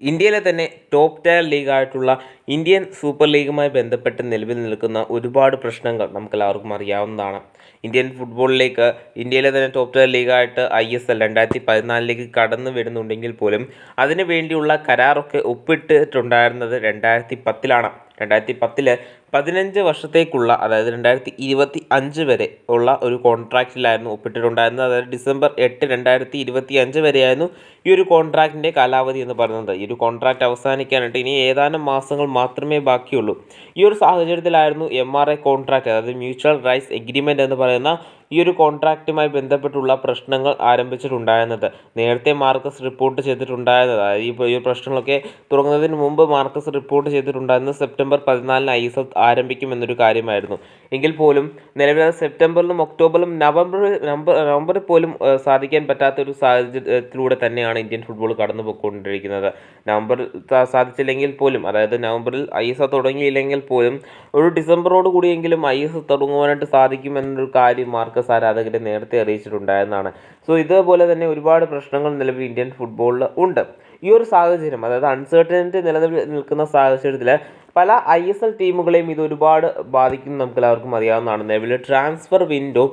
ഇന്ത്യയിലെ തന്നെ top tier ലീഗായിട്ടുള്ള ഇന്ത്യൻ സൂപ്പർ ലീഗുമായി ബന്ധപ്പെട്ട് നിലവിൽ നിൽക്കുന്ന ഒരുപാട് പ്രശ്നങ്ങൾ നമുക്കെല്ലാവർക്കും അറിയാവുന്നതാണ്. ഇന്ത്യൻ ഫുട്ബോളിലേക്ക് ഇന്ത്യയിലെ തന്നെ ടോപ്പ് ടയർ ലീഗായിട്ട് ഐ എസ് എൽ രണ്ടായിരത്തി പതിനാലിലേക്ക് കടന്നു വരുന്നുണ്ടെങ്കിൽ പോലും അതിനു വേണ്ടിയുള്ള കരാറൊക്കെ ഒപ്പിട്ടിട്ടുണ്ടായിരുന്നത് രണ്ടായിരത്തി പത്തിലാണ് രണ്ടായിരത്തി പത്തിൽ പതിനഞ്ച് വർഷത്തേക്കുള്ള അതായത് രണ്ടായിരത്തി ഇരുപത്തി അഞ്ച് വരെ ഉള്ള ഒരു കോൺട്രാക്റ്റിലായിരുന്നു ഒപ്പിട്ടിട്ടുണ്ടായിരുന്നത്. അതായത് ഡിസംബർ എട്ട് രണ്ടായിരത്തി ഇരുപത്തി അഞ്ച് വരെയായിരുന്നു ഈ ഒരു കോൺട്രാക്റ്റിന്റെ കാലാവധി എന്ന് പറയുന്നത്. ഈ ഒരു കോൺട്രാക്റ്റ് അവസാനിക്കാനായിട്ട് ഇനി ഏതാനും മാസങ്ങൾ മാത്രമേ ബാക്കിയുള്ളൂ. ഈ ഒരു സാഹചര്യത്തിലായിരുന്നു എം ആർ ഐ കോൺട്രാക്റ്റ് അതായത് മ്യൂച്വൽ റൈറ്റ്സ് എഗ്രിമെന്റ് എന്ന് പറയുന്ന ഈ ഒരു കോൺട്രാക്റ്റുമായി ബന്ധപ്പെട്ടുള്ള പ്രശ്നങ്ങൾ ആരംഭിച്ചിട്ടുണ്ടായിരുന്നത്. നേരത്തെ മാർക്കസ് റിപ്പോർട്ട് ചെയ്തിട്ടുണ്ടായിരുന്നത്. ഈ ഈ പ്രശ്നങ്ങളൊക്കെ തുടങ്ങുന്നതിന് മുമ്പ് മാർക്കസ് റിപ്പോർട്ട് ചെയ്തിട്ടുണ്ടായിരുന്നത് സെപ്റ്റംബർ പതിനാലിന് ഐ എസ് എൽ ആരംഭിക്കുമെന്നൊരു കാര്യമായിരുന്നു. എങ്കിൽ പോലും നിലവിൽ സെപ്റ്റംബറിലും ഒക്ടോബറിലും നവംബർ നവംബർ നവംബറിൽ പോലും സാധിക്കാൻ പറ്റാത്ത ഒരു സാഹചര്യത്തിലൂടെ തന്നെയാണ് ഇന്ത്യൻ ഫുട്ബോൾ കടന്നു പോയിക്കൊണ്ടിരിക്കുന്നത് നവംബറിൽ സാധിച്ചില്ലെങ്കിൽ പോലും അതായത് നവംബറിൽ ഐ എസ് എൽ തുടങ്ങിയില്ലെങ്കിൽ പോലും ഒരു ഡിസംബറോട് കൂടിയെങ്കിലും ഐ എസ് എൽ തുടങ്ങുവാനായിട്ട് സാധിക്കുമെന്നൊരു കാര്യം മാർക്കസ് ആരാധകരെ നേരത്തെ അറിയിച്ചിട്ടുണ്ടായിരുന്നതാണ് സോ ഇതേപോലെ തന്നെ ഒരുപാട് പ്രശ്നങ്ങൾ നിലവിൽ ഇന്ത്യൻ ഫുട്ബോളിൽ ഉണ്ട്. ഈ ഒരു സാഹചര്യം അതായത് അൺസർട്ടനിറ്റി നിലനിൽ നിൽക്കുന്ന സാഹചര്യത്തിൽ പല ഐ എസ് എൽ ടീമുകളെയും ഇത് ഒരുപാട് ബാധിക്കും നമുക്ക് എല്ലാവർക്കും അറിയാവുന്നതാണ്. നിലവിൽ ട്രാൻസ്ഫർ വിൻഡോ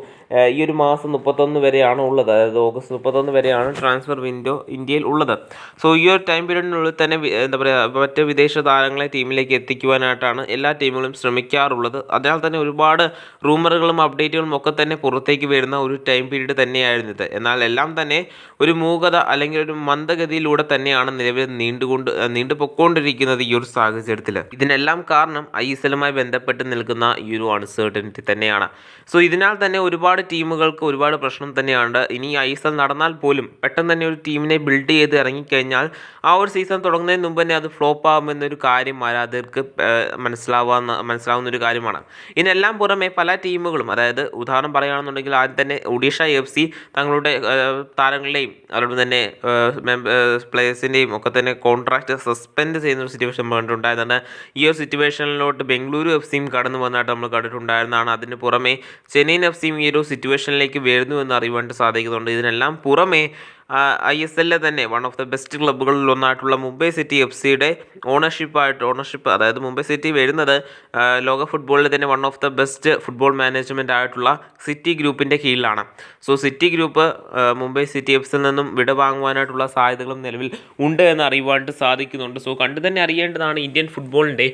ഈ ഒരു മാസം മുപ്പത്തൊന്ന് വരെയാണ് ഉള്ളത്. അതായത് ഓഗസ്റ്റ് മുപ്പത്തൊന്ന് വരെയാണ് ട്രാൻസ്ഫർ വിൻഡോ ഇന്ത്യയിൽ ഉള്ളത്. സോ ഈ ഒരു ടൈം പീരീഡിനുള്ളിൽ തന്നെ എന്താ പറയുക മറ്റ് വിദേശ താരങ്ങളെ ടീമിലേക്ക് എത്തിക്കുവാനായിട്ടാണ് എല്ലാ ടീമുകളും ശ്രമിക്കാറുള്ളത്. അതിനാൽ തന്നെ ഒരുപാട് റൂമറുകളും അപ്ഡേറ്റുകളും ഒക്കെ തന്നെ പുറത്തേക്ക് വരുന്ന ഒരു ടൈം പീരീഡ് തന്നെയായിരുന്നു ഇത്. എന്നാൽ എല്ലാം തന്നെ ഒരു മൂകത അല്ലെങ്കിൽ ഒരു മന്ദഗതിയിലൂടെ തന്നെയാണ് നിലവിൽ നീണ്ടുകൊണ്ട് ഏഹ് നീണ്ടു പൊക്കോണ്ടിരിക്കുന്നത് ഈ ഒരു സാഹചര്യത്തിൽ ഇതിനെല്ലാം കാരണം ഐ എസ് എല്ലുമായി ബന്ധപ്പെട്ട് നിൽക്കുന്ന ഈ ഒരു അൺസേർട്ടനിറ്റി തന്നെയാണ്. സോ ഇതിനാൽ തന്നെ ഒരുപാട് ടീമുകൾക്ക് ഒരുപാട് പ്രശ്നം തന്നെയാണ് ഇനി ഐ എസ് എൽ നടന്നാൽ പോലും പെട്ടെന്ന് തന്നെ ഒരു ടീമിനെ ബിൽഡ് ചെയ്ത് ഇറങ്ങിക്കഴിഞ്ഞാൽ ആ ഒരു സീസൺ തുടങ്ങുന്നതിന് മുമ്പ് തന്നെ അത് ഫ്ലോപ്പ് ആകുമെന്നൊരു കാര്യം ആരാധകർക്ക് മനസ്സിലാവുന്ന മനസ്സിലാവുന്ന ഒരു കാര്യമാണ്. ഇതിനെല്ലാം പുറമെ പല ടീമുകളും അതായത് ഉദാഹരണം പറയുകയാണെന്നുണ്ടെങ്കിൽ ആദ്യം തന്നെ ഒഡീഷ എഫ് സി തങ്ങളുടെ താരങ്ങളുടെയും അതോടൊപ്പം തന്നെ പ്ലേയേഴ്സിന്റെയും ഒക്കെ തന്നെ കോൺട്രാക്റ്റ് സസ്പെൻഡ് ചെയ്യുന്ന ഒരു സിറ്റുവേഷൻ പറഞ്ഞിട്ടുണ്ടായതാണ് ഈ ഒരു സിറ്റുവേഷനിലോട്ട് ബംഗളൂരു എഫ് സിയും കടന്നു വന്നതായിട്ട് നമ്മൾ കണ്ടിട്ടുണ്ടായിരുന്നതാണ്. അതിന് പുറമെ ചെന്നൈയിൻ എഫ് സിയും ഈ ഒരു സിറ്റുവേഷനിലേക്ക് വരുന്നു എന്ന് അറിയുവാനായിട്ട് സാധിക്കുന്നുണ്ട്. ഇതിനെല്ലാം പുറമെ ഐ എസ് എല്ലിലെ തന്നെ വൺ ഓഫ് ദ ബെസ്റ്റ് ക്ലബ്ബുകളിൽ ഒന്നായിട്ടുള്ള മുംബൈ സിറ്റി എഫ് സിയുടെ ഓണർഷിപ്പായിട്ട് ഓണർഷിപ്പ് അതായത് മുംബൈ സിറ്റി വരുന്നത് ലോക ഫുട്ബോളിൽ തന്നെ one of the best football management ആയിട്ടുള്ള സിറ്റി ഗ്രൂപ്പിന്റെ കീഴിലാണ്. So city group Mumbai city F സിയിൽ നിന്നും വിട വാങ്ങുവാനായിട്ടുള്ള സാധ്യതകളും നിലവിൽ ഉണ്ട് എന്ന് അറിയുവാനായിട്ട് സാധിക്കുന്നുണ്ട്. സോ കണ്ടു തന്നെ അറിയേണ്ടതാണ് ഇന്ത്യൻ ഫുട്ബോളിന്റെ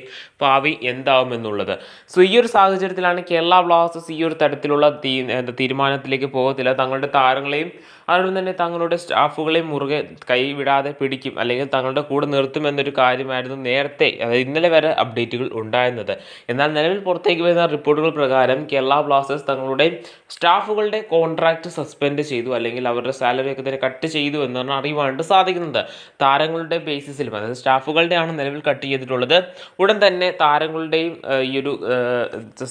ഭാവി എന്താവുമെന്നുള്ളത്. സോ ഈ ഒരു സാഹചര്യത്തിലാണ് കേരള ബ്ലാസ്റ്റേഴ്സ് ഈ ഒരു തരത്തിലുള്ള തീരുമാനത്തിലേക്ക് പോകത്തില്ല. തങ്ങളുടെ താരങ്ങളെയും അതുകൊണ്ട് തന്നെ തങ്ങളുടെ സ്റ്റാഫുകളെയും മുറുകെ കൈവിടാതെ പിടിക്കും അല്ലെങ്കിൽ തങ്ങളുടെ കൂടെ നിർത്തും എന്നൊരു കാര്യമായിരുന്നു നേരത്തെ അതായത് ഇന്നലെ വരെ അപ്ഡേറ്റുകൾ ഉണ്ടായിരുന്നത്. എന്നാൽ നിലവിൽ പുറത്തേക്ക് വരുന്ന റിപ്പോർട്ടുകൾ പ്രകാരം കേരള ബ്ലാസ്റ്റേഴ്സ് തങ്ങളുടെ സ്റ്റാഫുകളുടെ കോൺട്രാക്റ്റ് സസ്പെൻഡ് ചെയ്തു അല്ലെങ്കിൽ അവരുടെ സാലറി ഒക്കെ തന്നെ കട്ട് ചെയ്തു എന്നാണ് അറിയുവാനായിട്ട് സാധിക്കുന്നത്. താരങ്ങളുടെ ബേസിസിലും അതായത് സ്റ്റാഫുകളുടെയാണ് നിലവിൽ കട്ട് ചെയ്തിട്ടുള്ളത്. ഉടൻ തന്നെ താരങ്ങളുടെയും ഈ ഒരു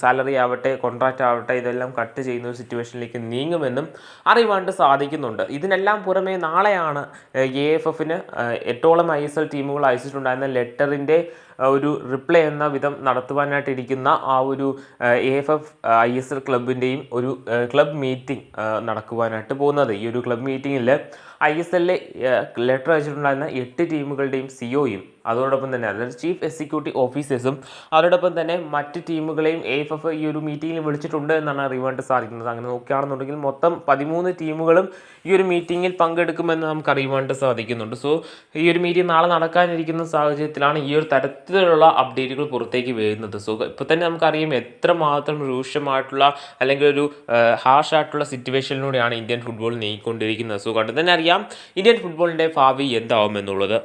സാലറി ആവട്ടെ കോൺട്രാക്റ്റ് ആവട്ടെ ഇതെല്ലാം കട്ട് ചെയ്യുന്ന ഒരു സിറ്റുവേഷനിലേക്ക് നീങ്ങുമെന്നും അറിയുവാനായിട്ട് സാധിക്കുന്നുണ്ട്. ഇതിനെല്ലാം പുറമെ നാളെയാണ് എ എഫ് എഫിന് എട്ടോളം ഐ എസ് എൽ ടീമുകൾ അയച്ചിട്ടുണ്ടായിരുന്ന ലെറ്ററിന്റെ ഒരു റിപ്ലൈ എന്ന വിധം നടത്തുവാനായിട്ടിരിക്കുന്ന ആ ഒരു A F F I S L ക്ലബിന്റെയും ഒരു ക്ലബ് മീറ്റിംഗ് നടക്കുവാനായിട്ട് പോകുന്നത്. ഈ ഒരു ക്ലബ് മീറ്റിങ്ങിൽ ഐ എസ് എല്ലിലെ ലെറ്റർ അയച്ചിട്ടുണ്ടായിരുന്ന എട്ട് ടീമുകളുടെയും സിഒയും അതോടൊപ്പം തന്നെ അതായത് ചീഫ് എക്സിക്യൂട്ടീവ് ഓഫീസേഴ്സും അതോടൊപ്പം തന്നെ മറ്റ് ടീമുകളെയും എ എഫ് എഫ് ഈ ഒരു മീറ്റിങ്ങിൽ വിളിച്ചിട്ടുണ്ട് എന്നാണ് അറിയുവാനായിട്ട് സാധിക്കുന്നത്. അങ്ങനെ നോക്കുകയാണെന്നുണ്ടെങ്കിൽ മൊത്തം പതിമൂന്ന് ടീമുകളും ഈ ഒരു മീറ്റിങ്ങിൽ പങ്കെടുക്കുമെന്ന് നമുക്ക് അറിയുവാനായിട്ട് സാധിക്കുന്നുണ്ട്. സോ ഈ ഒരു മീറ്റിംഗ് നാളെ നടക്കാനിരിക്കുന്ന സാഹചര്യത്തിലാണ് ഈ ഒരു തരത്തിലുള്ള അപ്ഡേറ്റുകൾ പുറത്തേക്ക് വരുന്നത് സോ ഇപ്പോൾ തന്നെ നമുക്കറിയാം എത്രമാത്രം രൂക്ഷമായിട്ടുള്ള അല്ലെങ്കിൽ ഒരു ഹാഷ് ആയിട്ടുള്ള സിറ്റുവേഷനിലൂടെയാണ് ഇന്ത്യൻ ഫുട്ബോൾ നീങ്ങിക്കൊണ്ടിരിക്കുന്നത്. സോ കണ്ടു തന്നെ അറിയാം ഇന്ത്യൻ ഫുട്ബോളിന്റെ ഭാവി എന്താവുമെന്നുള്ളത്